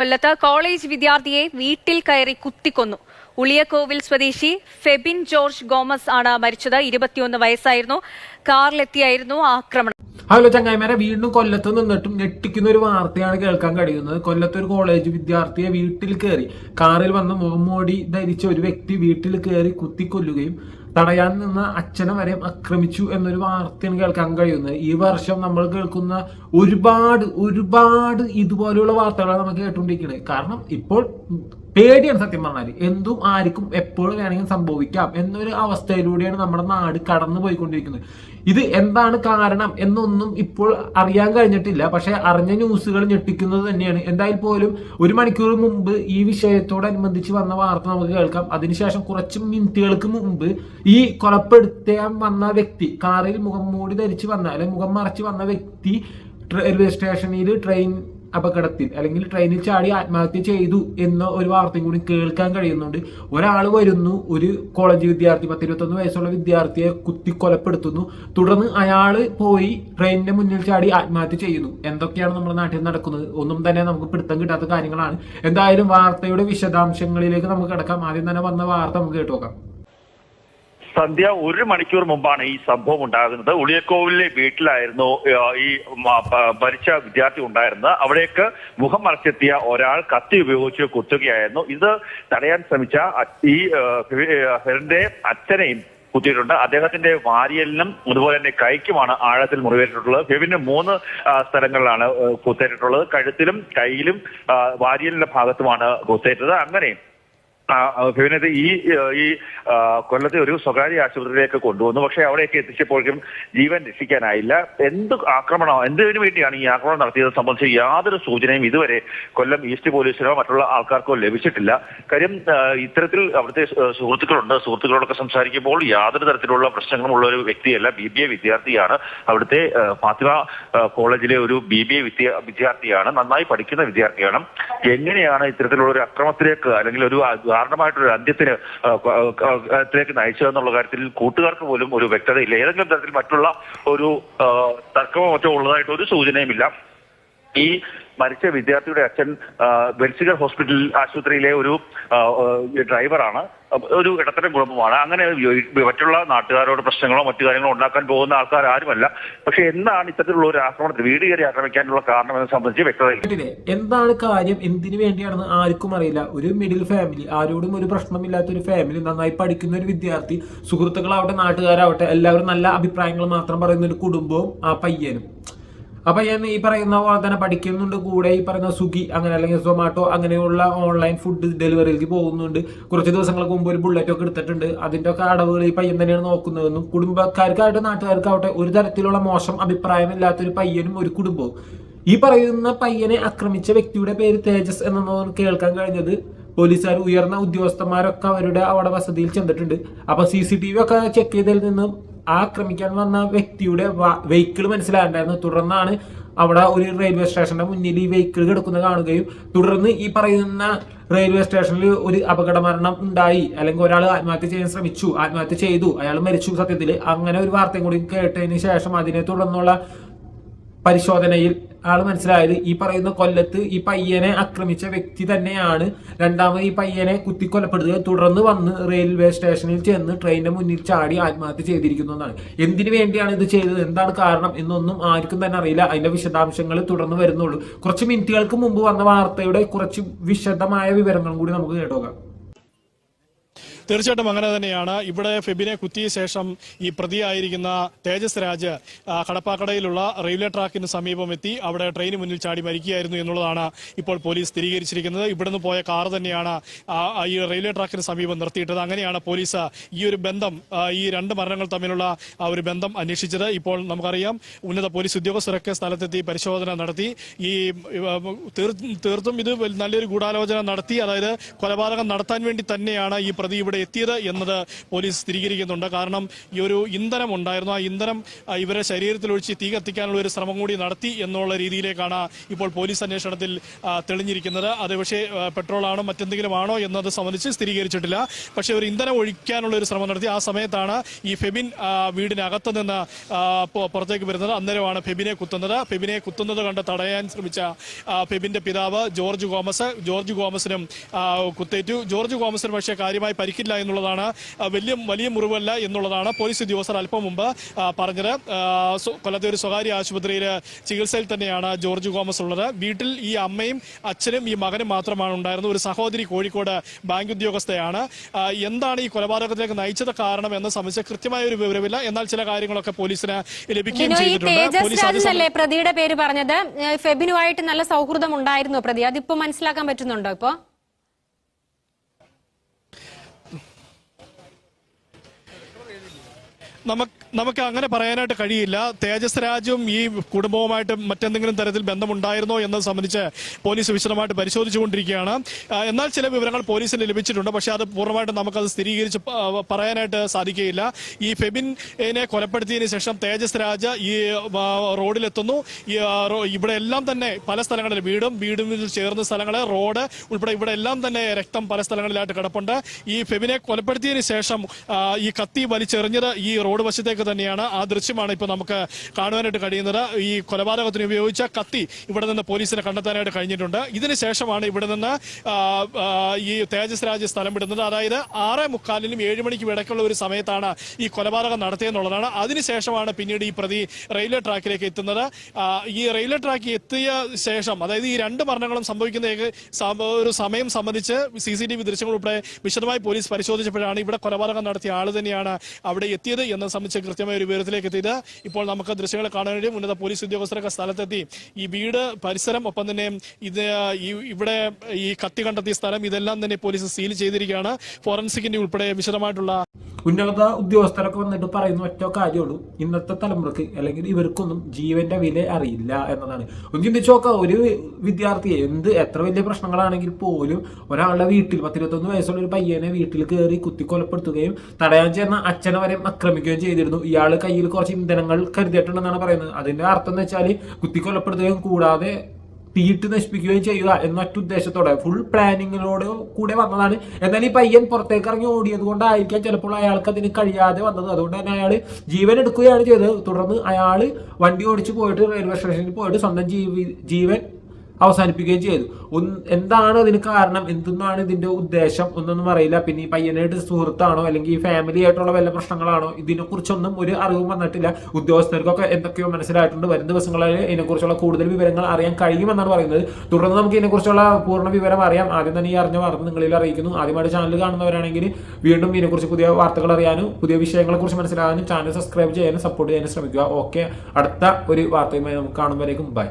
കൊല്ലത്ത് കോളേജ് വിദ്യാർത്ഥിയെ വീട്ടിൽ കയറി കുത്തിക്കൊന്നു. ഉളിയക്കോവിൽ സ്വദേശി ഫെബിൻ ജോർജ് ഗോമസ് ആണ് മരിച്ചത്. ഇരുപത്തിയൊന്ന് വയസ്സായിരുന്നു. കാറിലെത്തിയായിരുന്നു ആക്രമണം. ഹലോ ചങ്ങായിമാരെ വീണ്ടും കൊല്ലത്ത് നിന്നിട്ടും ഞെട്ടിക്കുന്ന ഒരു വാർത്തയാണ് കേൾക്കാൻ കഴിയുന്നത്. കൊല്ലത്ത് ഒരു കോളേജ് വിദ്യാർത്ഥിയെ വീട്ടിൽ കയറി കാറിൽ വന്ന് മുഖംമൂടി ധരിച്ച ഒരു വ്യക്തി വീട്ടിൽ കയറി കുത്തിക്കൊല്ലുകയും തടയാൻ നിന്ന അച്ഛനെ വരെ ആക്രമിച്ചു എന്നൊരു വാർത്തയാണ് കേൾക്കാൻ കഴിയുന്നത്. ഈ വർഷം നമ്മൾ കേൾക്കുന്ന ഒരുപാട് ഒരുപാട് ഇതുപോലെയുള്ള വാർത്തകളാണ് നമ്മൾ കേട്ടുകൊണ്ടിരിക്കുന്നത്. കാരണം ഇപ്പോൾ പേടിയാണ് സത്യം പറഞ്ഞാൽ എന്തും ആർക്കും എപ്പോഴും വേണമെങ്കിലും സംഭവിക്കാം എന്നൊരു അവസ്ഥയിലൂടെയാണ് നമ്മുടെ നാട് കടന്നു പോയിക്കൊണ്ടിരിക്കുന്നത് ഇത് എന്താണ് കാരണം എന്നൊന്നും ഇപ്പോൾ അറിയാൻ കഴിഞ്ഞിട്ടില്ല. പക്ഷെ അറിഞ്ഞ ന്യൂസുകൾ ഞെട്ടിക്കുന്നത് തന്നെയാണ്. എന്തായാലും പോലും ഒരു മണിക്കൂർ മുമ്പ് ഈ വിഷയത്തോടനുബന്ധിച്ച് വന്ന വാർത്ത നമുക്ക് കേൾക്കാം. അതിനുശേഷം കുറച്ച് മിനിറ്റുകൾക്ക് മുമ്പ് ഈ കൊലപ്പെടുത്താൻ വന്ന വ്യക്തി കാറിൽ മുഖം മൂടി ധരിച്ച് വന്ന അല്ലെങ്കിൽ മുഖം മറച്ച് വന്ന വ്യക്തി റെയിൽവേ സ്റ്റേഷനിൽ ട്രെയിൻ അപകടത്തിൽ അല്ലെങ്കിൽ ട്രെയിനിൽ ചാടി ആത്മഹത്യ ചെയ്തു എന്ന ഒരു വാർത്തയും കൂടി കേൾക്കാൻ കഴിയുന്നുണ്ട്. ഒരാൾ വരുന്നു ഒരു കോളേജ് വിദ്യാർത്ഥി പത്തിരുപത്തൊന്ന് വയസ്സുള്ള വിദ്യാർത്ഥിയെ കുത്തി കൊലപ്പെടുത്തുന്നു തുടർന്ന് അയാൾ പോയി ട്രെയിനിന്റെ മുന്നിൽ ചാടി ആത്മഹത്യ ചെയ്യുന്നു. എന്തൊക്കെയാണ് നമ്മുടെ നാട്ടിൽ നടക്കുന്നത്? ഒന്നും തന്നെ നമുക്ക് പിടുത്തം കിട്ടാത്ത കാര്യങ്ങളാണ്. എന്തായാലും വാർത്തയുടെ വിശദാംശങ്ങളിലേക്ക് നമുക്ക് കിടക്കാം. ആദ്യം തന്നെ വന്ന വാർത്ത നമുക്ക് കേട്ടു നോക്കാം. സന്ധ്യ ഒരു മണിക്കൂർ മുമ്പാണ് ഈ സംഭവം ഉണ്ടാകുന്നത്. ഉളിയക്കോവിലെ വീട്ടിലായിരുന്നു ഈ ഭരിച്ച വിദ്യാർത്ഥി ഉണ്ടായിരുന്നത്. അവിടേക്ക് മുഖം മറച്ചെത്തിയ ഒരാൾ കത്തി ഉപയോഗിച്ച് കുത്തുകയായിരുന്നു. ഇത് തടയാൻ ശ്രമിച്ച ഈ ഹെറിന്റെ അച്ഛനെയും കുത്തിയിട്ടുണ്ട്. അദ്ദേഹത്തിന്റെ വാരിയലിനും അതുപോലെ തന്നെ കൈക്കുമാണ് ആഴത്തിൽ മുറിവേറ്റിട്ടുള്ളത്. ഫെവിന് മൂന്ന് സ്ഥലങ്ങളിലാണ് കുത്തേറ്റിട്ടുള്ളത്. കഴുത്തിലും കൈയിലും വാരിയലിന്റെ ഭാഗത്തുമാണ് കുത്തേറ്റത്. അങ്ങനെ ആ, ഈ ഈ കൊല്ലത്തെ ഒരു സ്വകാര്യ ആശുപത്രിയിലേക്ക് കൊണ്ടുവന്നു. പക്ഷേ അവിടേക്ക് എത്തിച്ചപ്പോഴേക്കും ജീവൻ രക്ഷിക്കാനായില്ല. എന്ത് ആക്രമണം എന്തിനു വേണ്ടിയാണ് ഈ ആക്രമണം നടത്തിയത് സംബന്ധിച്ച് യാതൊരു സൂചനയും ഇതുവരെ കൊല്ലം ഈസ്റ്റ് പോലീസിനോ മറ്റുള്ള ആൾക്കാർക്കോ ലഭിച്ചിട്ടില്ല. കാര്യം ഇത്തരത്തിൽ അവിടുത്തെ സുഹൃത്തുക്കളുണ്ട്. സുഹൃത്തുക്കളോടൊക്കെ സംസാരിക്കുമ്പോൾ യാതൊരു തരത്തിലുള്ള പ്രശ്നങ്ങളും ഉള്ള ഒരു വ്യക്തിയല്ല. ബി ബി എ വിദ്യാർത്ഥിയാണ്. അവിടുത്തെ ഫാത്തിമ കോളേജിലെ ഒരു ബി ബി എ വിദ്യ വിദ്യാർത്ഥിയാണ്. നന്നായി പഠിക്കുന്ന വിദ്യാർത്ഥിയാണ്. എങ്ങനെയാണ് ഇത്തരത്തിലുള്ള ഒരു അക്രമത്തിലേക്ക് അല്ലെങ്കിൽ ഒരു ദാരുണമായിട്ടൊരു അന്ത്യത്തിന് ത്തിലേക്ക് നയിച്ചതെന്നുള്ള കാര്യത്തിൽ കൂട്ടുകാർക്ക് പോലും ഒരു വ്യക്തതയില്ല. ഏതെങ്കിലും തരത്തിൽ മറ്റുള്ള ഒരു തർക്കമോ മറ്റോ ഉള്ളതായിട്ട് ഒരു സൂചനയുമില്ല. ഈ മരിച്ച വിദ്യാർത്ഥിയുടെ അച്ഛൻ വെൽസിഗർ ഹോസ്പിറ്റൽ ആശുപത്രിയിലെ ഒരു ഡ്രൈവറാണ്. ഒരു ഇടത്തരം കുടുംബമാണ്. അങ്ങനെ മറ്റുള്ള നാട്ടുകാരോട് പ്രശ്നങ്ങളോ മറ്റു കാര്യങ്ങളോ ഉണ്ടാക്കാൻ പോകുന്ന ആൾക്കാർ ആരുമല്ല. പക്ഷെ എന്താണ് ഇത്തരത്തിലുള്ള ഒരു ആക്രമണത്തിൽ വീട് കയറി ആക്രമിക്കാനുള്ള കാരണം എന്നെ സംബന്ധിച്ച് വ്യക്തതയില്ല. എന്താണ് കാര്യം? എന്തിനു വേണ്ടിയാണെന്ന് ആർക്കും അറിയില്ല. ഒരു മിഡിൽ ഫാമിലി ആരോടും ഒരു പ്രശ്നമില്ലാത്ത ഒരു ഫാമിലി നന്നായി പഠിക്കുന്ന ഒരു വിദ്യാർത്ഥി സുഹൃത്തുക്കളാവട്ടെ നാട്ടുകാരാവട്ടെ എല്ലാവരും നല്ല അഭിപ്രായങ്ങൾ മാത്രം പറയുന്ന ഒരു കുടുംബവും ആ പയ്യനും. ആ ഞാൻ ഈ പറയുന്ന പോലെ തന്നെ പഠിക്കുന്നുണ്ട് കൂടെ ഈ പറയുന്ന സ്വിഗ്ഗി അങ്ങനെ അല്ലെങ്കിൽ സൊമാറ്റോ അങ്ങനെയുള്ള ഓൺലൈൻ ഫുഡ് ഡെലിവറിയിലേക്ക് പോകുന്നുണ്ട്. കുറച്ച് ദിവസങ്ങൾക്ക് മുമ്പ് ഒരു ബുള്ളറ്റ് ഒക്കെ എടുത്തിട്ടുണ്ട്. അതിന്റെ ഒക്കെ അടവുകൾ ഈ പയ്യൻ തന്നെയാണ് നോക്കുന്നതെന്നും കുടുംബക്കാർക്കായിട്ട് നാട്ടുകാർക്കാവട്ടെ ഒരു തരത്തിലുള്ള മോശം അഭിപ്രായമില്ലാത്തൊരു പയ്യനും ഒരു കുടുംബവും. ഈ പറയുന്ന പയ്യനെ ആക്രമിച്ച വ്യക്തിയുടെ പേര് തേജസ് എന്നൊന്നും കേൾക്കാൻ കഴിഞ്ഞത് പോലീസുകാർ ഉയർന്ന ഉദ്യോഗസ്ഥന്മാരൊക്കെ അവരുടെ അവിടെ വസതിയിൽ ചെന്നിട്ടുണ്ട്. അപ്പൊ സി സി ടി വി ഒക്കെ ചെക്ക് ചെയ്തതിൽ നിന്ന് ആക്രമിക്കാൻ വന്ന വ്യക്തിയുടെ വെഹിക്കിൾ മനസ്സിലാണ്ടായിരുന്നു തുടർന്നാണ് അവിടെ ഒരു റെയിൽവേ സ്റ്റേഷന്റെ മുന്നിൽ ഈ വെഹിക്കിൾ കിടക്കുന്നത് കാണുകയും തുടർന്ന് ഈ പറയുന്ന റെയിൽവേ സ്റ്റേഷനിൽ ഒരു അപകട മരണം ഉണ്ടായി. അല്ലെങ്കിൽ ഒരാൾ ആത്മഹത്യ ചെയ്യാൻ ശ്രമിച്ചു. ആത്മഹത്യ ചെയ്തു. അയാൾ മരിച്ചു സത്യത്തിൽ അങ്ങനെ ഒരു വാർത്തയും കൂടി കേട്ടതിന് ശേഷം അതിനെ തുടർന്നുള്ള പരിശോധനയിൽ ആൾ മനസ്സിലായത് ഈ പറയുന്ന കൊല്ലത്ത് ഈ പയ്യനെ ആക്രമിച്ച വ്യക്തി തന്നെയാണ്. രണ്ടാമത് ഈ പയ്യനെ കുത്തിക്കൊലപ്പെടുത്തുക തുടർന്ന് വന്ന് റെയിൽവേ സ്റ്റേഷനിൽ ചെന്ന് ട്രെയിനിന്റെ മുന്നിൽ ചാടി ആത്മഹത്യ ചെയ്തിരിക്കുന്നു എന്നാണ്. എന്തിനു വേണ്ടിയാണ് ഇത് ചെയ്തത്? എന്താണ് കാരണം എന്നൊന്നും ആർക്കും തന്നെ അറിയില്ല. അതിന്റെ വിശദാംശങ്ങൾ തുടർന്ന് വരുന്നുള്ളൂ. കുറച്ച് മിനിറ്റുകൾക്ക് മുമ്പ് വന്ന വാർത്തയുടെ കുറച്ച് വിശദമായ വിവരങ്ങളും കൂടി നമുക്ക് കേട്ടോക്കാം തീർച്ചയായിട്ടും അങ്ങനെ തന്നെയാണ്. ഇവിടെ ഫെബിനെ കുത്തിയ ശേഷം ഈ പ്രതിയായിരിക്കുന്ന തേജസ് രാജ് കടപ്പാക്കടയിലുള്ള റെയിൽവേ ട്രാക്കിന് സമീപം എത്തി. അവിടെ ട്രെയിന് മുന്നിൽ ചാടി മരിക്കുകയായിരുന്നു എന്നുള്ളതാണ് ഇപ്പോൾ പോലീസ് സ്ഥിരീകരിച്ചിരിക്കുന്നത്. ഇവിടുന്ന് പോയ കാർ തന്നെയാണ് ഈ റെയിൽവേ ട്രാക്കിന് സമീപം നിർത്തിയിട്ടത്. അങ്ങനെയാണ് പോലീസ് ഈ ഒരു ബന്ധം ഈ രണ്ട് മരണങ്ങൾ തമ്മിലുള്ള ആ ഒരു ബന്ധം അന്വേഷിച്ചത്. ഇപ്പോൾ നമുക്കറിയാം ഉന്നത പോലീസ് ഉദ്യോഗസ്ഥരൊക്കെ സ്ഥലത്തെത്തി പരിശോധന നടത്തി. ഈ തീർത്തും ഇത് നല്ലൊരു ഗൂഢാലോചന നടത്തി. അതായത് കൊലപാതകം നടത്താൻ വേണ്ടി തന്നെയാണ് ഈ പ്രതി ഇവിടെ എത്തിയത് എന്നത് പോലീസ് സ്ഥിരീകരിക്കുന്നുണ്ട്. കാരണം ഈ ഒരു ഇന്ധനം ഉണ്ടായിരുന്നു. ആ ഇന്ധനം ഇവരെ ശരീരത്തിൽ ഒഴിച്ച് തീ കത്തിക്കാനുള്ള ഒരു ശ്രമം കൂടി നടത്തി എന്നുള്ള രീതിയിലേക്കാണ് ഇപ്പോൾ പോലീസ് അന്വേഷണത്തിൽ തെളിഞ്ഞിരിക്കുന്നത്. അത് പക്ഷേ പെട്രോളാണോ മറ്റെന്തെങ്കിലും ആണോ എന്നത് സംബന്ധിച്ച് സ്ഥിരീകരിച്ചിട്ടില്ല. പക്ഷേ ഒരു ഇന്ധനം ഒഴിക്കാനുള്ള ഒരു ശ്രമം നടത്തി. ആ സമയത്താണ് ഈ ഫെബിൻ വീടിനകത്ത് നിന്ന് പുറത്തേക്ക് വരുന്നത്. അന്നേരമാണ് ഫെബിനെ കുത്തുന്നത്. ഫെബിനെ കുത്തുന്നത് കണ്ട് തടയാൻ ശ്രമിച്ച ഫെബിന്റെ പിതാവ് ജോർജ് ഗോമസ് ജോർജ് ഗോമസിനും കുത്തേറ്റു. ജോർജ് ഗോമസിന് പക്ഷേ കാര്യമായി പരിക്കില്ല. എന്നുള്ളതാണ് വലിയ വലിയ മുറിവല്ല എന്നുള്ളതാണ് പോലീസ് ഉദ്യോഗസ്ഥർ അല്പം മുമ്പ് പറഞ്ഞത്. കൊല്ലത്തെ ഒരു സ്വകാര്യ ആശുപത്രിയിൽ ചികിത്സയിൽ തന്നെയാണ് ജോർജ് തോമസ് ഉള്ളത്. വീട്ടിൽ ഈ അമ്മയും അച്ഛനും ഈ മകനും മാത്രമാണ് ഉണ്ടായിരുന്നത്. ഒരു സഹോദരി കോഴിക്കോട് ബാങ്ക് ഉദ്യോഗസ്ഥയാണ്. എന്താണ് ഈ കൊലപാതകത്തിലേക്ക് നയിച്ചത് കാരണം എന്ന് സംബന്ധിച്ച് കൃത്യമായ ഒരു വിവരമില്ല. എന്നാൽ ചില കാര്യങ്ങളൊക്കെ പോലീസിന് ലഭിക്കുകയും ചെയ്തിട്ടുണ്ട്. പ്രതിയുടെ പേര് പറഞ്ഞത്? ഫെബിനുമായിട്ട് നല്ല സൗഹൃദം ഉണ്ടായിരുന്നു? പ്രതി? അതിപ്പോ മനസ്സിലാക്കാൻ പറ്റുന്നുണ്ടോ ഇപ്പോ? നമുക്ക് നമുക്ക് അങ്ങനെ പറയാനായിട്ട് കഴിയില്ല. തേജസ് രാജും ഈ കുടുംബവുമായിട്ട് മറ്റെന്തെങ്കിലും തരത്തിൽ ബന്ധമുണ്ടായിരുന്നോ എന്നത് സംബന്ധിച്ച് പോലീസ് വിശദമായിട്ട് പരിശോധിച്ചുകൊണ്ടിരിക്കുകയാണ്. എന്നാൽ ചില വിവരങ്ങൾ പോലീസിന് ലഭിച്ചിട്ടുണ്ട്. പക്ഷേ അത് പൂർണമായിട്ടും നമുക്കത് സ്ഥിരീകരിച്ച് പറയാനായിട്ട് സാധിക്കുകയില്ല. ഈ ഫെബിനെ കൊലപ്പെടുത്തിയതിന് ശേഷം തേജസ് രാജ ഈ റോഡിലെത്തുന്നു. ഇവിടെ എല്ലാം തന്നെ പല സ്ഥലങ്ങളിൽ വീടും വീടും ചേർന്ന സ്ഥലങ്ങൾ റോഡ് ഉൾപ്പെടെ ഇവിടെ എല്ലാം തന്നെ രക്തം പല സ്ഥലങ്ങളിലായിട്ട് കിടപ്പുണ്ട്. ഈ ഫെബിനെ കൊലപ്പെടുത്തിയതിന് ശേഷം ഈ കത്തി വലിച്ചെറിഞ്ഞത് ഈ റോഡ് വശത്തേക്ക് തന്നെയാണ്. ആ ദൃശ്യമാണ് ഇപ്പോൾ നമുക്ക് കാണുവാനായിട്ട് കഴിയുന്നത്. ഈ കൊലപാതകത്തിന് ഉപയോഗിച്ച കത്തി ഇവിടെ നിന്ന് പോലീസിനെ കണ്ടെത്താനായിട്ട് കഴിഞ്ഞിട്ടുണ്ട്. ഇതിനുശേഷമാണ് ഇവിടെ നിന്ന് ഈ തേജസ് രാജ് സ്ഥലം വിടുന്നത്. അതായത് ആറേ മുക്കാലിനും ഏഴ് മണിക്കും ഇടയ്ക്കുള്ള ഒരു സമയത്താണ് ഈ കൊലപാതകം നടത്തിയെന്നുള്ളതാണ്. അതിനുശേഷമാണ് പിന്നീട് ഈ പ്രതി റെയിൽവേ ട്രാക്കിലേക്ക് എത്തുന്നത്. ഈ റെയിൽവേ ട്രാക്കിൽ എത്തിയ ശേഷം അതായത് ഈ രണ്ട് മരണങ്ങളും സംഭവിക്കുന്ന ഒരു സമയം സംബന്ധിച്ച് സി സി ടി വി ദൃശ്യങ്ങൾ ഉൾപ്പെടെ വിശദമായി പോലീസ് പരിശോധിച്ചപ്പോഴാണ് ഇവിടെ കൊലപാതകം നടത്തിയ ആൾ തന്നെയാണ് അവിടെ എത്തിയത് എന്നത് സംബന്ധിച്ച് കൃത്യമായ ഒരു വിവരത്തിലേക്ക് എത്തിയത്. ഇപ്പോൾ നമുക്ക് ദൃശ്യങ്ങൾ കാണാൻ വേണ്ടി ഉന്നത പോലീസ് ഉദ്യോഗസ്ഥരൊക്കെ സ്ഥലത്തെത്തി. ഈ വീട് പരിസരം ഒപ്പം തന്നെ ഇത് ഇവിടെ ഈ കത്തി കണ്ടെത്തിയ സ്ഥലം ഇതെല്ലാം തന്നെ പോലീസ് സീൽ ചെയ്തിരിക്കുകയാണ്. ഫോറൻസിക്കിന്റെ ഉൾപ്പെടെ വിശദമായിട്ടുള്ള ഉന്നത ഉദ്യോഗസ്ഥരൊക്കെ വന്നിട്ട് പറയുന്ന ഒറ്റ കാര്യമുള്ളൂ. ഇന്നത്തെ തലമുറയ്ക്ക് അല്ലെങ്കിൽ ഇവർക്കൊന്നും ജീവന്റെ വില അറിയില്ല എന്നതാണ്. ഒന്ന് ചിന്തിച്ചു നോക്കാം ഒരു വിദ്യാർത്ഥിയെ എന്ത് എത്ര വലിയ പ്രശ്നങ്ങളാണെങ്കിൽ പോലും ഒരാളുടെ വീട്ടിൽ പത്തിരുപത്തൊന്ന് വയസ്സുള്ള ഒരു പയ്യനെ വീട്ടിൽ കയറി കുത്തിക്കൊലപ്പെടുത്തുകയും തടയാൻ ചെന്ന അച്ഛനെ വരെ ആക്രമിക്കുകയും ചെയ്തിരുന്നു. ഇയാൾ കയ്യിൽ കുറച്ച് ഇന്ധനങ്ങൾ കരുതിയിട്ടുണ്ടെന്നാണ് പറയുന്നത്. അതിന്റെ അർത്ഥം എന്ന് വെച്ചാൽ കുത്തി കൊലപ്പെടുത്തുകയും കൂടാതെ തീയിട്ട് നശിപ്പിക്കുകയും ചെയ്യുക എന്നൊറ്റ ഉദ്ദേശത്തോടെ ഫുൾ പ്ലാനിങ്ങിനോട് കൂടെ വന്നതാണ്. എന്നാൽ ഈ പയ്യൻ പുറത്തേക്ക് ഇറങ്ങി ഓടിയത് കൊണ്ടായിരിക്കാം ചിലപ്പോൾ അയാൾക്ക് അതിന് കഴിയാതെ വന്നത്. അതുകൊണ്ട് തന്നെ അയാൾ ജീവൻ എടുക്കുകയാണ് ചെയ്തത്. തുടർന്ന് അയാൾ വണ്ടി ഓടിച്ച് പോയിട്ട് റെയിൽവേ സ്റ്റേഷനിൽ പോയിട്ട് സ്വന്തം ജീവി ജീവൻ അവസാനിപ്പിക്കുകയും ചെയ്തു. എന്താണ് അതിന് കാരണം? എന്തെന്നാണ് ഇതിന്റെ ഉദ്ദേശം? ഒന്നൊന്നും അറിയില്ല. പിന്നെ ഈ പയ്യനായിട്ട് സുഹൃത്താണോ? അല്ലെങ്കിൽ ഈ ഫാമിലി ആയിട്ടുള്ള വല്ല പ്രശ്നങ്ങളാണോ? ഇതിനെക്കുറിച്ചൊന്നും ഒരു അറിവും വന്നിട്ടില്ല. ഉദ്യോഗസ്ഥർക്കൊക്കെ എന്തൊക്കെയോ മനസ്സിലായിട്ടുണ്ട്. വരും ദിവസങ്ങളിൽ ഇതിനെക്കുറിച്ചുള്ള കൂടുതൽ വിവരങ്ങൾ അറിയാൻ കഴിയുമെന്നാണ് പറയുന്നത്. തുടർന്ന് നമുക്ക് ഇതിനെക്കുറിച്ചുള്ള പൂർണ വിവരം അറിയാം. ആദ്യം തന്നെ ഈ അറിഞ്ഞ വാർത്ത നിങ്ങളിൽ അറിയിക്കുന്നു. ആദ്യമായിട്ട് ചാനൽ കാണുന്നവരാണെങ്കിൽ വീണ്ടും ഇതിനെക്കുറിച്ച് പുതിയ വാർത്തകൾ അറിയാനും പുതിയ വിഷയങ്ങളെക്കുറിച്ച് മനസ്സിലാകാനും ചാനൽ സബ്സ്ക്രൈബ് ചെയ്യാനും സപ്പോർട്ട് ചെയ്യാനും ശ്രമിക്കുക. ഓക്കെ അടുത്ത ഒരു വാർത്തയുമായി നമുക്ക് കാണുമ്പോഴേക്കും ബൈ